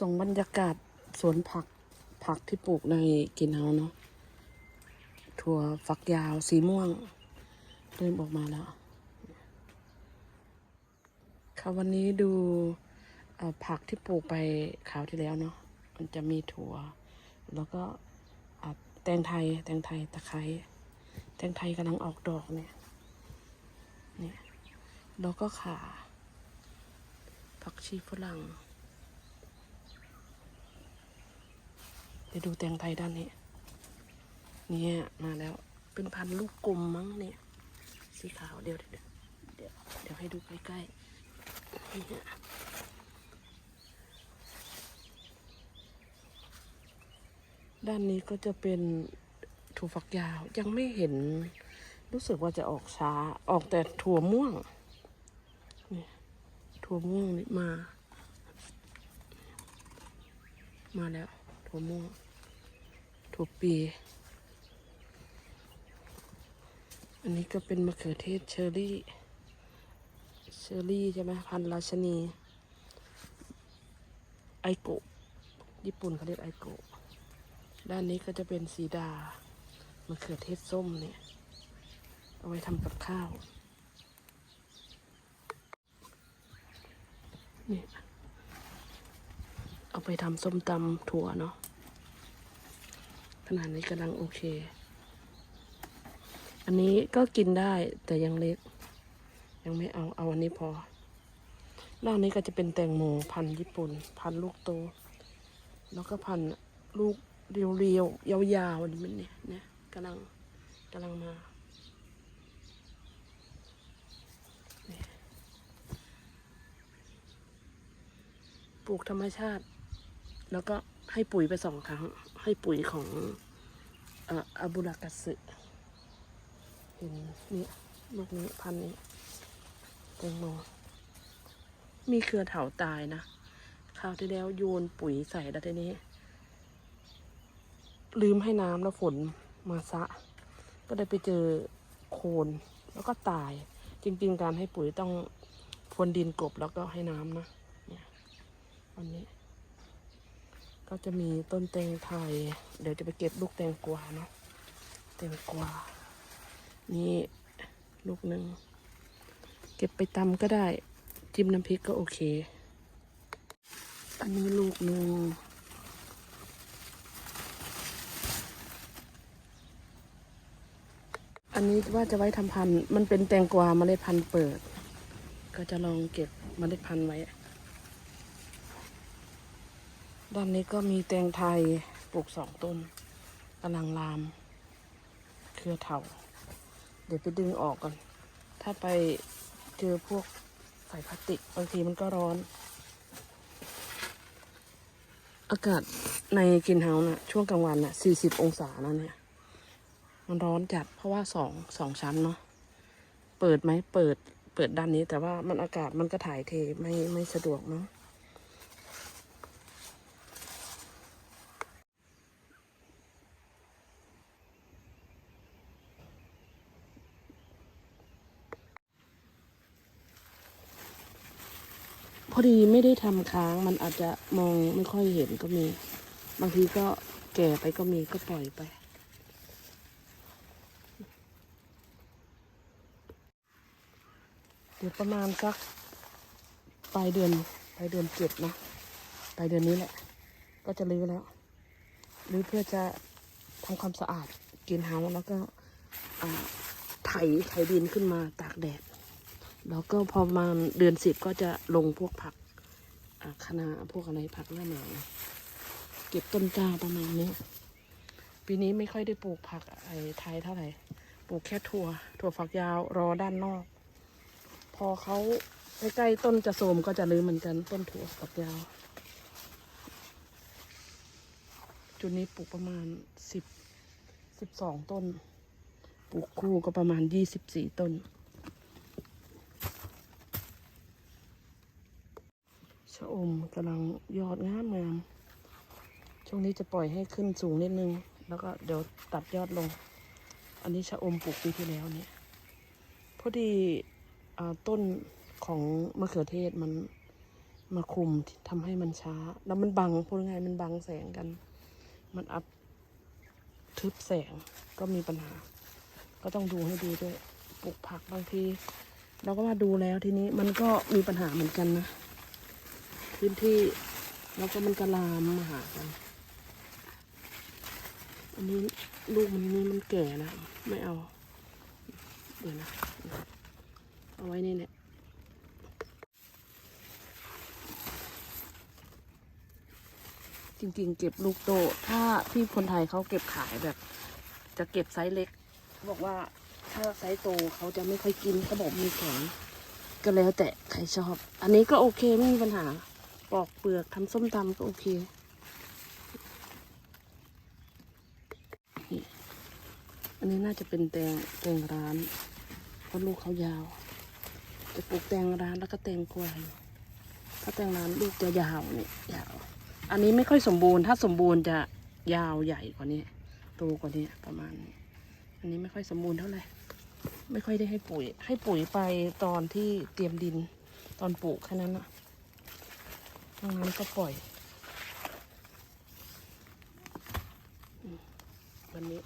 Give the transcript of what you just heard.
ส่งบรรยากาศสวนผักผักที่ปลูกในกินเฮาเนาะถั่วฝักยาวสีม่วง เริ่มออกมาแล้ว ค่ะวันนี้ดูผักที่ปลูกไปคราวที่แล้วเนาะมันจะมีถั่ว แล้วก็แตงไทย แตงไทยตะไคร้แตงไทยกำลังออกดอกเนี่ยเนี่ยแล้วก็ขาผักชีฝรั่ง ดี๋ยวดูแตงไทยด้านนี้ เนี่ยมาแล้ว เป็นพันธุ์ลูกกลมมั้งเนี่ย สีขาวเดี๋ยวเดี๋ยวเดี๋ยวเดี๋ยวให้ดูใกล้ๆนี่ด้านนี้ก็จะเป็นถั่วฝักยาวยังไม่เห็น รู้สึกว่าจะออกช้าออกแต่ถั่วม่วงนี่ถั่วม่วงนี่มา มาแล้วถั่วม่วง ถั่วปี อันนี้ก็เป็นมะเขือเทศเชอร์รี่ เชอร์รี่ใช่ไหมพันธุ์ราชนี ไอโกะ ญี่ปุ่นเขาเรียกไอโกะ ด้านนี้ก็จะเป็นสีดามะเขือเทศส้มเนี่ย เอาไว้ทำกับข้าวนี่เอาไปทำส้มตำถั่วเนาะ ขนาดนี้กำลังโอเค อันนี้ก็กินได้แต่ยังเล็ก ยังไม่เอาเอาอันนี้พอด้านนี้ก็จะเป็นแตงโมพันธุ์ญี่ปุ่น พันธุ์ลูกโต แล้วก็พันธุ์ลูกเรียวๆยาวๆนี่มันเนี่ยเนี่ยกำลังกำลังมาปลูกธรรมชาติ แล้วก็ ให้ปุ๋ยไปสองครั้ง ให้ปุ๋ยของอาบุรากาสึเห็นเนี่ลูกนี้พันธุ์นี้แตงโมมีเครือเถาตายนะคราวที่แล้วโยนปุ๋ยใส่แล้วทีนี้ ลืมให้น้ำแล้วฝนมาซะ ก็ได้ไปเจอโคนแล้วก็ตาย จริง ๆ การให้ปุ๋ยต้องพรวนดินกบแล้วก็ให้น้ำนะเนี่ยวันนี้ ก็จะมีต้นแตงไทย เดี๋ยวจะไปเก็บลูกแตงกวาเนาะแตงกวา นี่ลูกหนึ่ง เก็บไปตำก็ได้ จิ้มน้ำพริกก็โอเค อันนี้ลูกหนึ่งอันนี้ว่าจะไว้ทำพันธุ์มันเป็นแตงกวาเมล็ดพันธุ์เปิด ก็จะลองเก็บเมล็ดพันธุ์ไว้ ด้านนี้ก็มีแตงไทยปลูกสองต้นกำลังลาม เครือเถาเดี๋ยวไปดึงออกก่อน ถ้าไปเจอพวกใส่พลาสติกบางทีมันก็ร้อน อากาศในกินเฮาส์น่ะ ช่วงกลางวันน่ะสี่สิบองศานะเนี่ย มันร้อนจัดเพราะว่าสองสองชั้นเนาะ เปิดไหมเปิดเปิดด้านนี้แต่ว่ามันอากาศมันก็ถ่ายเทไม่ไม่สะดวกเนาะ พอดีไม่ได้ทำค้างมันอาจจะมองไม่ค่อยเห็นก็มี บางทีก็แก่ไปก็มีก็ปล่อยไป เดี๋ยวประมาณสักปลายเดือนปลายเดือนเจ็ดนะปลายเดือนนี้แหละ ก็จะรื้อแล้วรื้อเพื่อจะทำความสะอาดกินเฮาแล้วก็อ่าไถไถดินขึ้นมาตากแดด แล้วก็พอมาเดือนสิบก็จะลงพวกผักอาคะนาพวกอะไรผักหน้าหนาวเก็บต้นกล้าประมาณนี้ ปีนี้ไม่ค่อยได้ปลูกผักไอ้ไทยเท่าไหร่ ปลูกแค่ถั่ว ถั่วฝักยาวรอด้านนอก พอเขาใกล้ๆต้นจะโทรมก็จะลืมเหมือนกันต้นถั่วฝักยาว จุดนี้ปลูกประมาณสิบสิบสองต้น ปลูกคู่ก็ประมาณยี่สิบสี่ต้น ชะอมกำลังยอดงามงาม ช่วงนี้จะปล่อยให้ขึ้นสูงนิดนึง แล้วก็เดี๋ยวตัดยอดลง อันนี้ชะอมปลูกปีที่แล้วเนี่ย พอดีอ่ต้นของมะเขือเทศมันมาคุมทำให้มันช้า แล้วมันบังพูดง่ายๆมันบังแสงกัน มันอัพทึบแสงก็มีปัญหา ก็ต้องดูให้ดีด้วยปลูกผักบางที เราก็มาดูแล้วทีนี้มันก็มีปัญหาเหมือนกันนะ พื้นที่ แล้วก็มันกระลามมาหากัน อันนี้ลูกมันนี่มันแก่นะไม่เอา เดี๋ยวนะ เอาไว้นี่แหละจริงๆ เก็บลูกโต ถ้าที่คนไทยเขาเก็บขายแบบ จะเก็บไซส์เล็กเขาบอกว่าถ้าไซส์โตเขาจะไม่ค่อยกินเขาบอกมีแข็งก็แล้วแต่ใครชอบ อันนี้ก็โอเคไม่มีปัญหา ปอกเปลือกทำส้มตำก็โอเคอันนี้น่าจะเป็นแตงแตงร้าน เพราะลูกเขายาว จะปลูกแตงร้านแล้วก็แตงกวายถ้าแตงร้านลูกจะยาวเนี่ยยาว อันนี้ไม่ค่อยสมบูรณ์ ถ้าสมบูรณ์จะยาวใหญ่กว่านี้โตกว่านี้ประมาณนี้ อันนี้ไม่ค่อยสมบูรณ์เท่าไหร่ ไม่ค่อยได้ให้ปุ๋ย ให้ปุ๋ยไปตอนที่เตรียมดินตอนปลูกแค่นั้นอะ ทางนั้นก็ปล่อยอันนี้